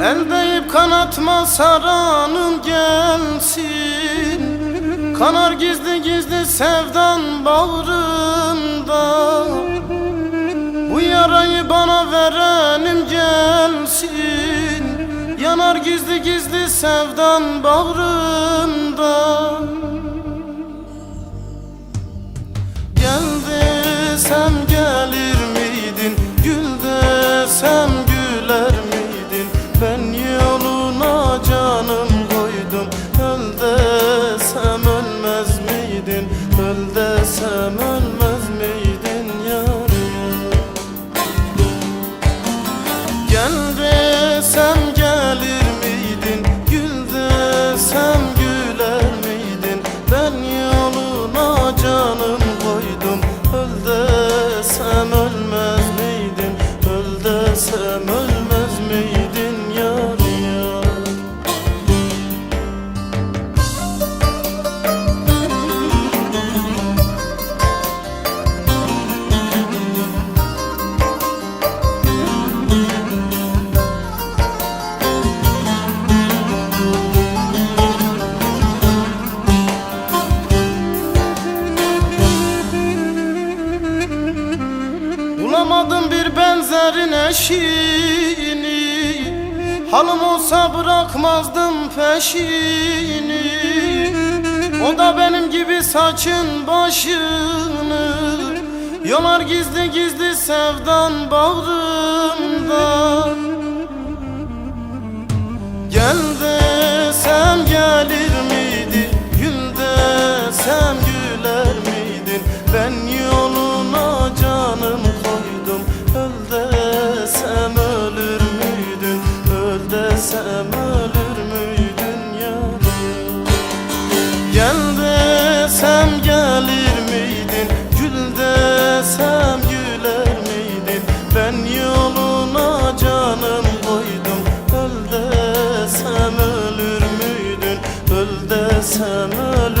etme saranım gelsin. Kanar gizli gizli sevdan bağrımda Bu yarayı bana verenim gelsin. Yanar gizli gizli sevdan bağrımda summer benzerin eşini Halım olsa bırakmazdım peşini. O da benim gibi saçın başını Yolar gizli gizli sevdan bağrımda tanılır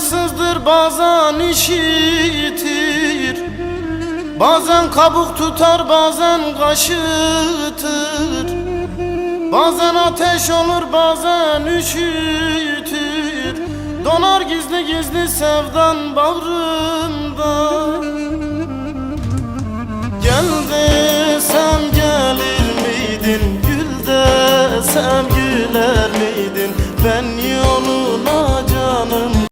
Bazen duyarsızdır bazen işitir. Bazen kabuk tutar bazen kaşıtır. Bazen ateş olur bazen üşütür. Donar gizli gizli sevdan bağrımda. Gel desem gelir miydin? Gül desem güler miydin? Ben